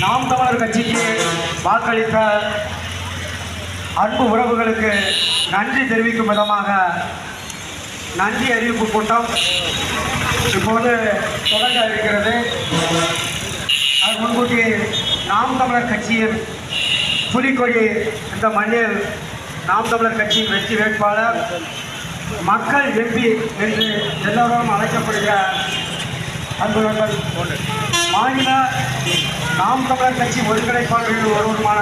நாம் தமிழர் கட்சிக்கு வாக்களித்த அன்பு உறவுகளுக்கு நன்றி தெரிவிக்கும் விதமாக நன்றி அறிவிப்பு கூட்டம் இப்போது தொடங்க இருக்கிறது. அது முன்கூட்டி நாம் தமிழர் கட்சியின் புலிக்கொடி இந்த மண்ணில் நாம் தமிழர் கட்சியின் வெற்றி வேட்பாளர் மக்கள் எம்பி என்று எல்லோரும் அழைக்கப்படுகிற அன்புகள் மாநில நாம் தமிழர் கட்சி ஒருங்கிணைப்பாளர்கள் ஒருவருமான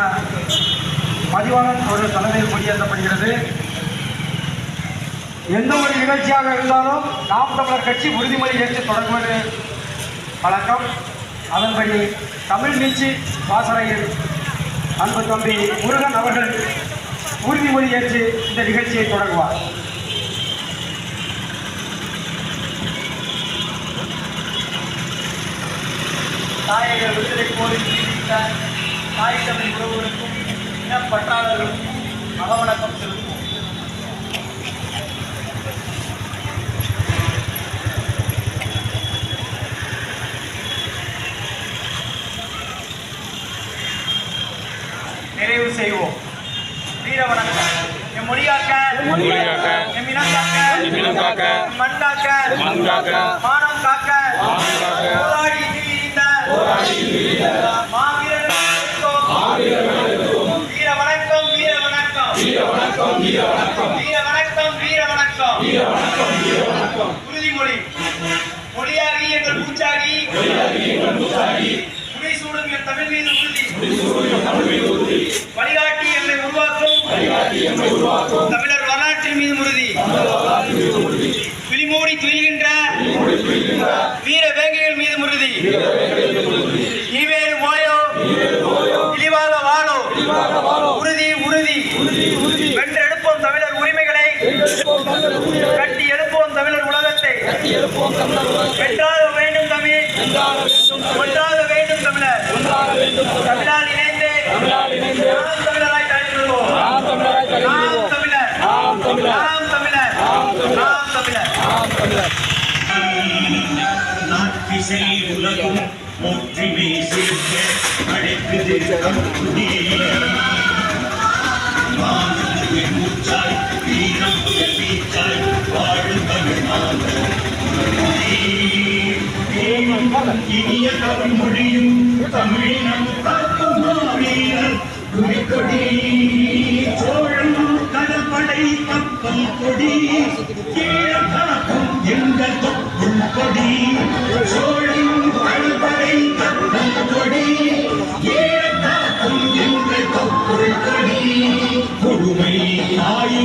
பதிவாளர் அவர்கள் தலைமையில் கொடியேற்றப்படுகிறது. எந்த ஒரு நிகழ்ச்சியாக இருந்தாலும் நாம் தமிழர் கட்சி உறுதிமொழி ஏற்று தொடங்குவது வழக்கம். அதன்படி தமிழ் நீச்சி வாசலையில் அன்பு தம்பி முருகன் அவர்கள் உறுதிமொழி ஏற்று இந்த நிகழ்ச்சியை தொடங்குவார். நாயகர் விடுதலை கோரில் நீடித்த தாய் தமிழ் உறவுகளுக்கும் இனப்பற்றாளர்களுக்கும் அகவணக்கம் செலுத்துவோம். நிறைவு செய்வோம். வீர வணக்கம். என் மொழியாக்க. மொழியாக்க. என் இனங்காக்க இனங்காக்க மண்காக்க மண்காக்க மானம் காக்க. உறுதிமொழி மொழியாகி எங்கள் பூச்சாகி முடி சூடும் என் தமிழ் மீது உறுதி வழிகாட்டி உருவாக்கும் தமிழர் வரலாற்றின் மீது உறுதி விழிமூடி துயில்கின்ற வீர வேங்கைகள் மீது உறுதி இனிவேறு மோயோ. இழிவாக வாழோ உறுதி உறுதி. வென்றெடுப்போம் தமிழர் உரிமைகளை. கட்டி எழுப்போம் தமிழர் உலகத்தை. வென்றாக வேண்டும் தமிழ். ஒன்றாக வேண்டும் தமிழர். தமிழால் இணைந்து. நாம் தமிழராய் தலைவருவோம் நாம் தமிழர். நாம் தமிழர். நாம் தமிழர். நாட்டிசை உலகும் ஒற்றுமை சேர்க்க அழைக்குது கம்புடி மாநிலத்தின் மூச்சாய் வீரம் வீச்சாய் வாழும் தமிழ்நாடு இனிய தமிழ் மொழியும் தமிழினம் காக்கும் மாவீரர் குறிக்கொடி சோழம் கடற்படை கப்பல் கொடி. கீழ காக்கும் எங்கள் தொப்புள் கொடி. சோழ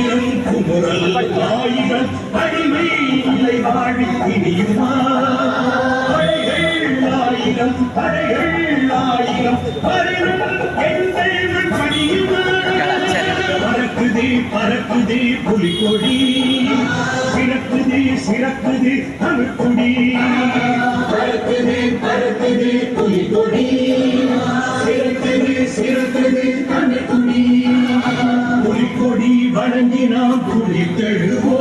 ஆயிரம் குமுறல் ஆயிரம் அடிமை இல்லை வாழி இனியுமா ஆயிரம் படைகள் ஆயிரம் பரிவும் எங்கள் பணியுமா பறக்குதே பறக்குதே புலிகொடி சிறக்குதே சிறக்குதே தமிழ்கொடி பறக்குதே i'm gonna Arangina, Puri, Teru,